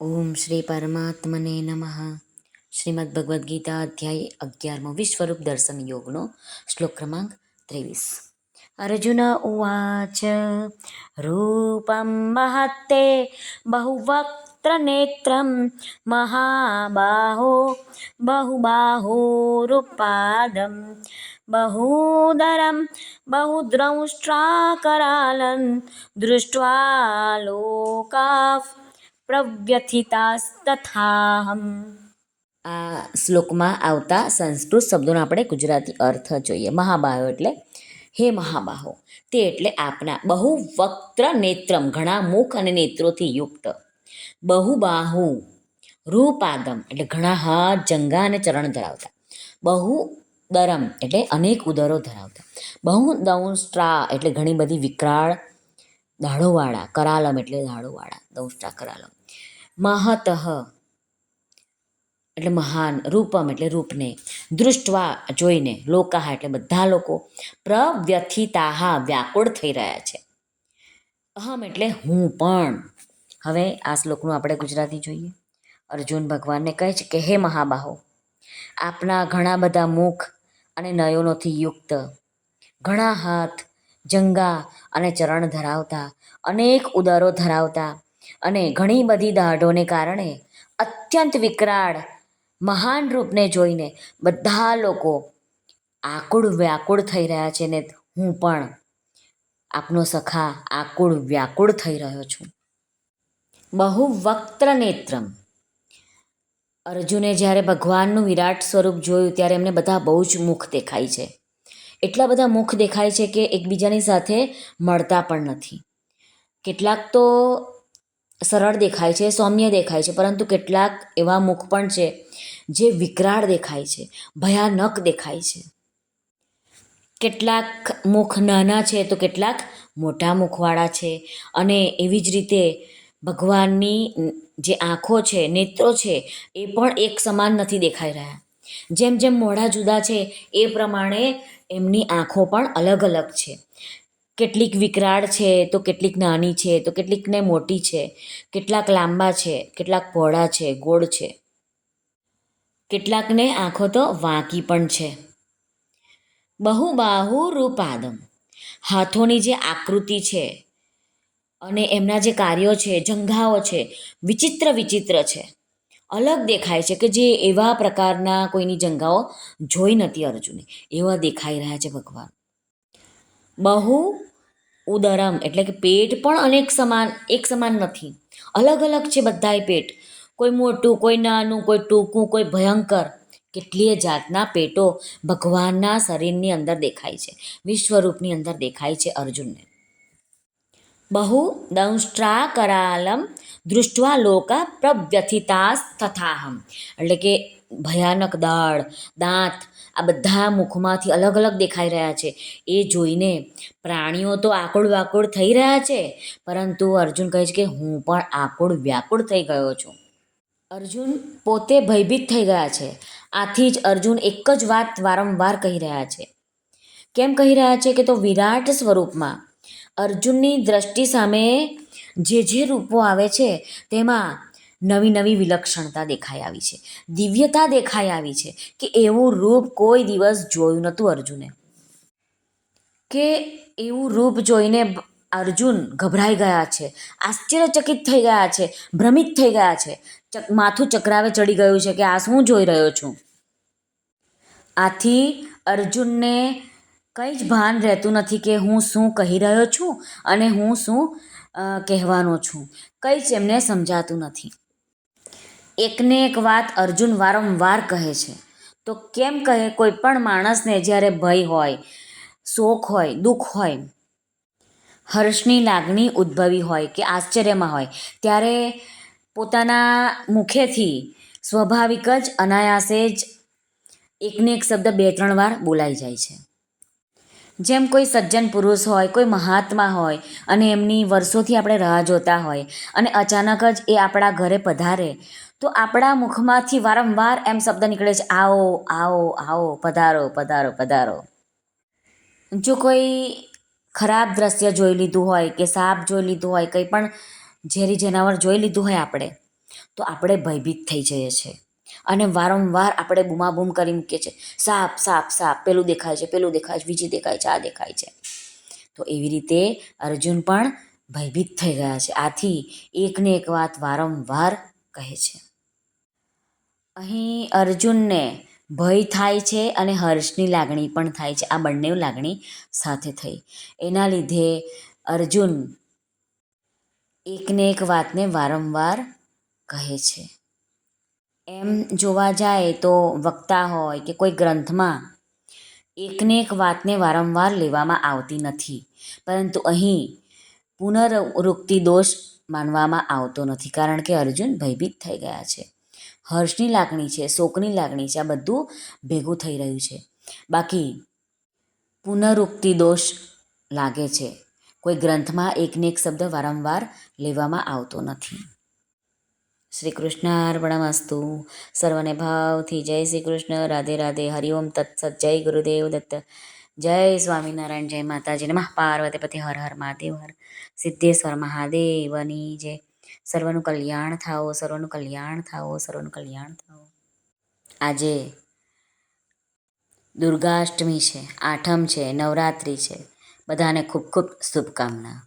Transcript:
ઓમ શ્રી પરમાત્મને નમઃ શ્રીમદ ભગવદ્ ગીતા અધ્યાય અગિયારમો વિશ્વરૂપ દર્શન યોગનો શ્લોક ક્રમાંક ત્રેવીસ અર્જુન ઉવાચ રૂપમ મહત્તે બહુવક્ત્રનેત્રમ મહાબાહો બહુબાહોરુપાદમ બહુદરમ બહુદ્રૌષ્ટ્રાકરાલન દૃષ્ટ્વા લોકા પ્રવ્યથિતાસ્તથાહમ. આ શ્લોકમાં આવતા સંસ્કૃત શબ્દોનો આપણે ગુજરાતી અર્થ જોઈએ. મહાબાહો એટલે હે મહાબાહો. તે એટલે આપના બહુ વક્ત્ર નેત્રમ, ઘણા મુખ અને નેત્રોથી યુક્ત. બહુબાહુ રૂપાદમ એટલે ઘણા હાથ, જંગા અને ચરણ ધરાવતા. બહુ દરમ એટલે અનેક ઉદરો ધરાવતા. બહુ દંષ્ટ્રા એટલે ઘણી બધી વિકરાળ, દાઢોવાળા, કરાલમ એટલે દાઢોવાળા દંષ્ટ્રા કરાલમ. મહતઃ. એટલે મહાન રૂપમ, એટલે રૂપને. દૃષ્ટવા જોઈને લોકાહ, એટલે બધા લોકો પ્રવ્યથિતાહા વ્યાકુળ થઈ રહ્યા છે. અહમ એટલે હું પણ. હવે આ શ્લોકનું આપણે ગુજરાતી જોઈએ. અર્જુન ભગવાનને કહે છે કે, હે મહાબાહો, આપના ઘણા બધા મુખ અને નયનોથી યુક્ત, ઘણા હાથ, જંગા અને ચરણ ધરાવતા, અનેક ઉદરો ધરાવતા અને ઘણી બધી દાઢોને કારણે અત્યંત વિકરાળ, મહાન રૂપને જોઈને બધા લોકો આકુળ વ્યાકુળ થઈ રહ્યા છે ને હું પણ આપનો સખા આકુળ વ્યાકુળ થઈ રહ્યો છું. બહુ વક્ત્ર નેત્રમ. અર્જુને જ્યારે ભગવાનનું વિરાટ સ્વરૂપ જોયું ત્યારે એમને બધા બહુ જ મુખ દેખાય છે. એટલા બધા મુખ દેખાય છે કે એકબીજાની સાથે મળતા પણ નથી. કેટલાક તો સરળ દેખાય છે, સૌમ્ય દેખાય છે, પરંતુ કેટલાક એવા મુખ પણ છે જે વિકરાળ દેખાય છે, ભયાનક દેખાય છે. કેટલાક મુખ નાના છે તો કેટલાક મોટા મુખવાળા છે અને એવી જ રીતે ભગવાનની જે આંખો છે, નેત્રો છે, એ પણ એક સમાન નથી દેખાઈ રહ્યા. જેમ જેમ મોઢા જુદા છે, એ પ્રમાણે એમની આંખો પણ અલગ અલગ છે. કેટલીક વિકરાળ છે, તો કેટલીક નાની છે, તો કેટલીકને મોટી છે, કેટલાક લાંબા છે, કેટલાક પહોળા છે, ગોળ છે. કેટલાકને આંખો તો વાંકી પણ છે. બહુ બાહુ રૂપાદમ. હાથોની જે આકૃતિ છે અને એમના જે કાર્યો છે જંઘાઓ છે, વિચિત્ર વિચિત્ર છે. અલગ દેખાય છે કે જે એવા પ્રકારના કોઈની જંઘાઓ જોઈ નથી અર્જુને. એવા દેખાઈ રહ્યા છે ભગવાન. બહુ ઉદરમ, એટલે કે પેટ પણ અનેક સમાન, એક સમાન નથી. અલગ અલગ છે બધાય પેટ. કોઈ મોટું, કોઈ નાનું, કોઈ ટૂંકું, કોઈ ભયંકર. કેટલીય જાતના પેટો ભગવાનના શરીરની અંદર દેખાય છે. વિશ્વરૂપની અંદર દેખાય છે અર્જુનને. બહુ દંષ્ટ્રા કરાલમ દૃષ્ટવા લોકા પ્રવ્યથિતાસ તથાહમ એટલે કે ભયાનક દાળ, દાંત આ બધા મુખમાંથી અલગ અલગ દેખાઈ રહ્યા છે. એ જોઈને પ્રાણીઓ તો આકુળ વાકુળ થઈ રહ્યા છે. પરંતુ અર્જુન કહે છે કે હું પણ આકુળ વ્યાકુળ થઈ ગયો છું. અર્જુન પોતે ભયભીત થઈ ગયા છે. આથી જ અર્જુન એક જ વાત વારંવાર કહી રહ્યા છે. કેમ કહી રહ્યા છે કે તો વિરાટ સ્વરૂપમાં અર્જુનની દ્રષ્ટિ સામે જે જે રૂપો આવે છે, તેમાં નવી નવી વિલક્ષણતા દેખાઈ આવી છે. દિવ્યતા દેખાઈ આવી છે કે એવું રૂપ કોઈ દિવસ જોયું નહોતું અર્જુને. કે એવું રૂપ જોઈને અર્જુન ગભરાઈ ગયા છે, આશ્ચર્યચકિત થઈ ગયા છે, ભ્રમિત થઈ ગયા છે. માથું ચક્રાવે ચડી ગયું છે કે આ શું જોઈ રહ્યો છું? આથી અર્જુનને કંઈ જ ભાન રહેતું નથી કે હું શું કહી રહ્યો છું અને હું શું કહેવાનો છું. કંઈ જ એમને સમજાતું નથી. એકને એક વાત અર્જુન વારંવાર કહે છે. તો કેમ કહે કોઈ પણ માણસને જ્યારે ભય હોય શોખ હોય, દુઃખ હોય, હર્ષની લાગણી ઉદ્ભવી હોય કે આશ્ચર્યમાં હોય, ત્યારે પોતાના મુખેથી સ્વાભાવિક જ અનાયાસે જ એકને એક શબ્દ બે ત્રણ વાર બોલાઈ જાય છે. જેમ કોઈ સજ્જન પુરુષ હોય, કોઈ મહાત્મા હોય અને એમની વર્ષોથી આપણે રાહ જોતા હોય અને અચાનક જ એ આપણા ઘરે પધારે તો આપણા મુખમાંથી વારંવાર એમ શબ્દ નીકળે છે, આવો આવો આવો, પધારો પધારો પધારો. જો કોઈ ખરાબ દ્રશ્ય જોઈ લીધું હોય કે સાપ જોઈ લીધું હોય, કંઈ પણ ઝેરી જનાવર જોઈ લીધું હોય આપણે, તો આપણે ભયભીત થઈ જઈએ છીએ. અને વારંવાર આપણે બૂમાબૂમ કરી મૂકીએ છીએ. સાપ સાપ સાપ, પેલું દેખાય છે, પેલું દેખાય છે, બીજી દેખાય છે, આ દેખાય છે. તો એવી રીતે અર્જુન પણ ભયભીત થઈ ગયા છે. આથી એકને એક વાત વારંવાર કહે છે. અહીં અર્જુનને ભય થાય છે અને હર્ષની લાગણી પણ થાય છે. આ બંને લાગણી સાથે થઈ. એના લીધે અર્જુન એકને એક વાતને વારંવાર કહે છે. એમ જોવા જાય તો વક્તા હોય કે કોઈ ગ્રંથમાં એકને એક વાતને વારંવાર લેવામાં આવતી નથી. પરંતુ અહીં પુનરવૃત્તિ દોષ માનવામાં આવતો નથી કારણ કે અર્જુન ભયભીત થઈ ગયા છે. હર્ષની લાગણી છે, શોકની લાગણી છે, આ બધું ભેગું થઈ રહ્યું છે. બાકી પુનરુક્તિ દોષ લાગે છે. કોઈ ગ્રંથમાં એકને એક શબ્દ વારંવાર લેવામાં આવતો નથી. શ્રી કૃષ્ણ અર્પણમસ્તુ. સર્વને ભાવથી જય શ્રી કૃષ્ણ રાધે. રાધે હરિઓમ તત્સત. જય ગુરુદેવ દત્ત. જય સ્વામિનારાયણ. જય માતાજી. નમઃ. પાર્વતીપતિ હર હર મહાદેવ. હર સિદ્ધેશ્વર મહાદેવની જય. સર્વનું કલ્યાણ થાઓ, સર્વનું કલ્યાણ થાઓ, સર્વનું કલ્યાણ થાઓ. આજે દુર્ગાષ્ટમી છે, આઠમ છે, નવરાત્રિ છે. બધાને ખૂબ ખૂબ શુભકામના.